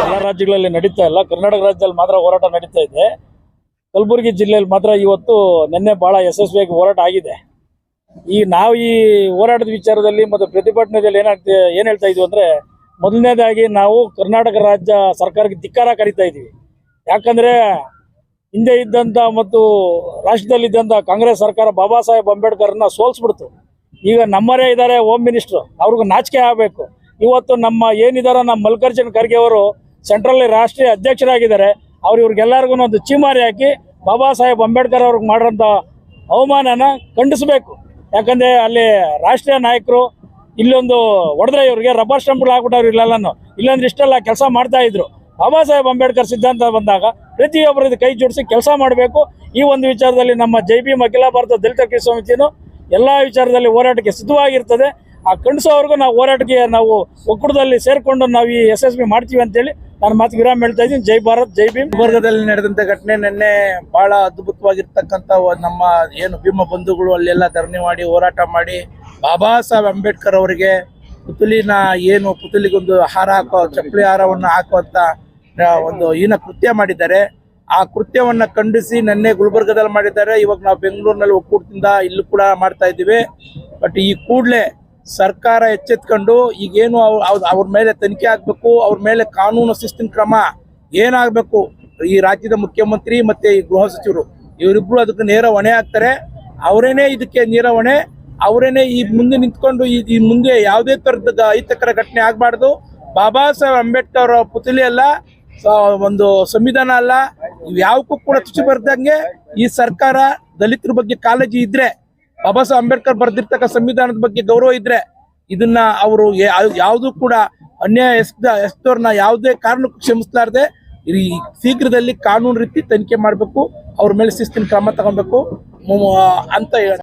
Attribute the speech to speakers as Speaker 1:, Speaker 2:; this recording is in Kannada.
Speaker 1: ಎಲ್ಲ ರಾಜ್ಯಗಳಲ್ಲಿ ನಡೀತಾ ಇಲ್ಲ. ಕರ್ನಾಟಕ ರಾಜ್ಯದಲ್ಲಿ ಮಾತ್ರ ಹೋರಾಟ ನಡೀತಾ ಇದೆ. ಕಲಬುರಗಿ ಜಿಲ್ಲೆಯಲ್ಲಿ ಮಾತ್ರ ಇವತ್ತು ನಿನ್ನೆ ಬಹಳ ಯಶಸ್ವಿಯಾಗಿ ಹೋರಾಟ ಆಗಿದೆ. ಈ ನಾವು ಈ ಹೋರಾಟದ ವಿಚಾರದಲ್ಲಿ ಮತ್ತು ಪ್ರತಿಭಟನೆದಲ್ಲಿ ಏನಾಗ್ತದೆ ಏನ್ ಹೇಳ್ತಾ ಇದ್ವಿ ಅಂದ್ರೆ ಮೊದಲನೇದಾಗಿ ನಾವು ಕರ್ನಾಟಕ ರಾಜ್ಯ ಸರ್ಕಾರಕ್ಕೆ ಧಿಕ್ಕಾರ ಕರಿತಾ ಇದೀವಿ. ಯಾಕಂದ್ರೆ ಹಿಂದೆ ಇದ್ದಂಥ ಮತ್ತು ರಾಷ್ಟ್ರದಲ್ಲಿದ್ದಂಥ ಕಾಂಗ್ರೆಸ್ ಸರ್ಕಾರ ಬಾಬಾ ಸಾಹೇಬ್ ಅಂಬೇಡ್ಕರ್ನ ಸೋಲ್ಸ್ಬಿಡ್ತು. ಈಗ ನಮ್ಮರೇ ಇದ್ದಾರೆ ಹೋಮ್ ಮಿನಿಸ್ಟ್ರು ಅವ್ರಿಗೂ ನಾಚಿಕೆ ಆಗಬೇಕು. ಇವತ್ತು ನಮ್ಮ ಏನಿದಾರೋ ನಮ್ಮ ಮಲ್ಲಿಕಾರ್ಜುನ ಖರ್ಗೆ ಅವರು ಸೆಂಟ್ರಲ್ಲಿ ರಾಷ್ಟ್ರೀಯ ಅಧ್ಯಕ್ಷರಾಗಿದ್ದಾರೆ. ಅವ್ರು ಇವ್ರಿಗೆಲ್ಲರಿಗೂ ಒಂದು ಚೀಮಾರಿ ಹಾಕಿ ಬಾಬಾ ಸಾಹೇಬ್ ಅಂಬೇಡ್ಕರ್ ಅವ್ರಿಗೆ ಮಾಡಿರೋಂಥ ಅವಮಾನನ ಖಂಡಿಸಬೇಕು. ಯಾಕಂದ್ರೆ ಅಲ್ಲಿ ರಾಷ್ಟ್ರೀಯ ನಾಯಕರು ಇಲ್ಲೊಂದು ಹೊಡೆದ್ರೆ ಇವ್ರಿಗೆ ರಬ್ಬರ್ ಸ್ಟಂಪ್ಗಳು ಹಾಕ್ಬಿಟ್ಟವ್ರು ಇಲ್ಲೆಲ್ಲನು. ಇಲ್ಲೊಂದು ಇಷ್ಟೆಲ್ಲ ಕೆಲಸ ಮಾಡ್ತಾ ಇದ್ರು. ಬಾಬಾ ಸಾಹೇಬ್ ಅಂಬೇಡ್ಕರ್ ಸಿದ್ಧಾಂತ ಬಂದಾಗ ಪ್ರತಿಯೊಬ್ಬರು ಇದು ಕೈ ಜೋಡಿಸಿ ಕೆಲಸ ಮಾಡಬೇಕು. ಈ ಒಂದು ವಿಚಾರದಲ್ಲಿ ನಮ್ಮ ಜೈ ಬಿ ಅಖಿಲ ಭಾರತ ದಲಿತ ಕೃಷಿ ಎಲ್ಲ ವಿಚಾರದಲ್ಲಿ ಹೋರಾಟಕ್ಕೆ ಸಿದ್ಧವಾಗಿರ್ತದೆ. ಆ ಕಣಿಸೋವರೆಗೂ ನಾವು ಹೋರಾಟಕ್ಕೆ ನಾವು ಒಕ್ಕೂಟದಲ್ಲಿ ಸೇರಿಕೊಂಡು ನಾವು ಈ ಯಶಸ್ವಿ ಮಾಡ್ತೀವಿ ಅಂತೇಳಿ ನಾನು ಮಾತು ವಿರಾಮ ಹೇಳ್ತಾ ಇದ್ದೀನಿ. ಜೈ ಭಾರತ್, ಜೈ ಭೀಮ್.
Speaker 2: ವರ್ಗದಲ್ಲಿ ನಡೆದಂತ ಘಟನೆ ನಿನ್ನೆ ಬಹಳ ಅದ್ಭುತವಾಗಿರ್ತಕ್ಕಂಥ ನಮ್ಮ ಏನು ಭೀಮ ಬಂಧುಗಳು ಅಲ್ಲೆಲ್ಲ ಧರಣಿ ಮಾಡಿ, ಹೋರಾಟ ಮಾಡಿ ಬಾಬಾ ಸಾಹೇಬ್ ಅಂಬೇಡ್ಕರ್ ಅವರಿಗೆ ಪುತುಲಿನ ಏನು ಪುತುಲಿಗೊಂದು ಹಾರ ಹಾಕೋ ಚಪ್ಪಲಿ ಹಾರವನ್ನು ಹಾಕುವಂತ ಒಂದು ಏನ ಕೃತ್ಯ ಮಾಡಿದ್ದಾರೆ. ಆ ಕೃತ್ಯವನ್ನ ಖಂಡಿಸಿ ನಿನ್ನೆ ಗುಲ್ಬರ್ಗದಲ್ಲಿ ಮಾಡಿದ್ದಾರೆ. ಇವಾಗ ನಾವು ಬೆಂಗಳೂರಿನಲ್ಲಿ ಒಕ್ಕೂಟದಿಂದ ಇಲ್ಲೂ ಕೂಡ ಮಾಡ್ತಾ ಇದ್ದೀವಿ. ಬಟ್ ಈ ಕೂಡಲೇ ಸರ್ಕಾರ ಎಚ್ಚೆತ್ಕೊಂಡು ಈಗೇನು ಅವ್ರ ಮೇಲೆ ತನಿಖೆ ಆಗ್ಬೇಕು, ಅವ್ರ ಮೇಲೆ ಕಾನೂನು ಶಿಸ್ತಿನ ಕ್ರಮ ಏನಾಗಬೇಕು, ಈ ರಾಜ್ಯದ ಮುಖ್ಯಮಂತ್ರಿ ಮತ್ತೆ ಈ ಗೃಹ ಸಚಿವರು. ಇವರಿಬ್ರು ಅದಕ್ಕೆ ನೇರ ಹೊಣೆ ಆಗ್ತಾರೆ. ಅವರೇನೆ ಇದಕ್ಕೆ ನೇರ ಹೊಣೆ. ಅವರೇನೆ ಈ ಮುಂದೆ ನಿಂತ್ಕೊಂಡು ಈ ಮುಂದೆ ಯಾವುದೇ ತರದ ಅಹಿತಕರ ಘಟನೆ ಆಗ್ಬಾರ್ದು. ಬಾಬಾ ಸಾಹೇಬ್ ಅಂಬೇಡ್ಕರ್ ಪುತಲಿ ಅಲ್ಲ. ಒಂದು ಸಂವಿಧಾನ ಅಲ್ಲ ಯಾವಕ್ಕೂ ಕೂಡ ತುಚಿ ಬರ್ದಂಗೆ ಈ ಸರ್ಕಾರ ದಲಿತರ ಬಗ್ಗೆ ಕಾಳಜಿ ಇದ್ರೆ, ಬಾಬಾ ಸಾಹೇಬ್ ಅಂಬೇಡ್ಕರ್ ಬರೆದಿರ್ತಕ್ಕ ಸಂವಿಧಾನದ ಬಗ್ಗೆ ಗೌರವ ಇದ್ರೆ, ಇದನ್ನ ಅವರು ಯಾವುದು ಕೂಡ ಅನ್ಯಾಯ ಎಸ್ದ ಎಸ್ದವ್ರನ್ನ ಯಾವುದೇ ಕಾರಣಕ್ಕೂ ಕ್ಷಮಿಸಲಾರ್ದೆ ಈ ಶೀಘ್ರದಲ್ಲಿ ಕಾನೂನು ರೀತಿ ತನಿಖೆ ಮಾಡಬೇಕು, ಅವ್ರ ಮೇಲೆ ಶಿಸ್ತಿನ ಕ್ರಮ ತಗೊಬೇಕು ಅಂತ ಹೇಳ